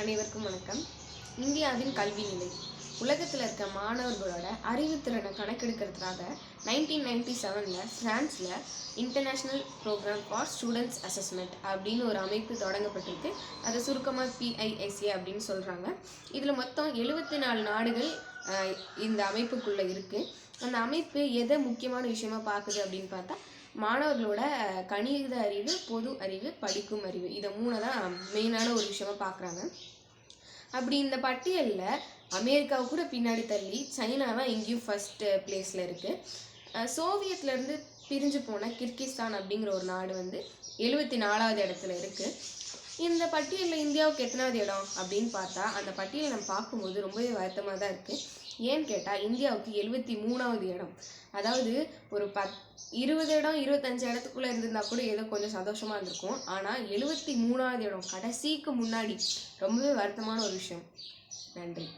அனைவருக்கும் வணக்கம். இந்தியாவின் கல்வி நிலை. உலகத்தில் இருக்க மாணவர்களோட அறிவுத்திறனை கணக்கெடுக்கிறதுக்காக நைன்டீன் நைன்டி செவனில் ஃப்ரான்ஸில் international programme for students assessment அப்படின்னு ஒரு அமைப்பு தொடங்கப்பட்டிருக்கு. அதை சுருக்கமாக பிஐஎஸ்ஏ அப்படின்னு சொல்கிறாங்க இதில் மொத்தம் எழுபத்தி நாலு நாடுகள் இந்த அமைப்புக்குள்ளே இருக்குது அந்த அமைப்பு எதை முக்கியமான விஷயமா பார்க்குது அப்படின்னு பார்த்தா மாணவர்களோட கணித அறிவு பொது அறிவு படிக்கும் அறிவு. இதை மூணை தான் மெயினான ஒரு விஷயமா பார்க்குறாங்க. அப்படி இந்த பட்டியலில் அமெரிக்காவை கூட பின்னாடி தள்ளி சைனா எங்கேயும் ஃபஸ்ட்டு பிளேஸில் இருக்குது சோவியத்லேருந்து பிரிஞ்சு போன கிர்கிஸ்தான் அப்படிங்கிற ஒரு நாடு வந்து எழுபத்தி நாலாவது இடத்துல இருக்குது இந்த பட்டியலில் இந்தியாவுக்கு எத்தனாவது இடம் அப்படின்னு பார்த்தா அந்த பட்டியலை நம்ம பார்க்கும்போது ரொம்பவே வருத்தமாக தான் இருக்குது ஏன்னு கேட்டால் இந்தியாவுக்கு எழுபத்தி மூணாவது இடம். அதாவது ஒரு பத் இருபது இடம் இருபத்தஞ்சு இடத்துக்குள்ளே இருந்திருந்தா கூட ஏதோ கொஞ்சம் சந்தோஷமாக இருந்திருக்கும். ஆனால் எழுபத்தி மூணாவது இடம் கடைசிக்கு முன்னாடி ரொம்பவே வருத்தமான ஒரு விஷயம். நன்றி.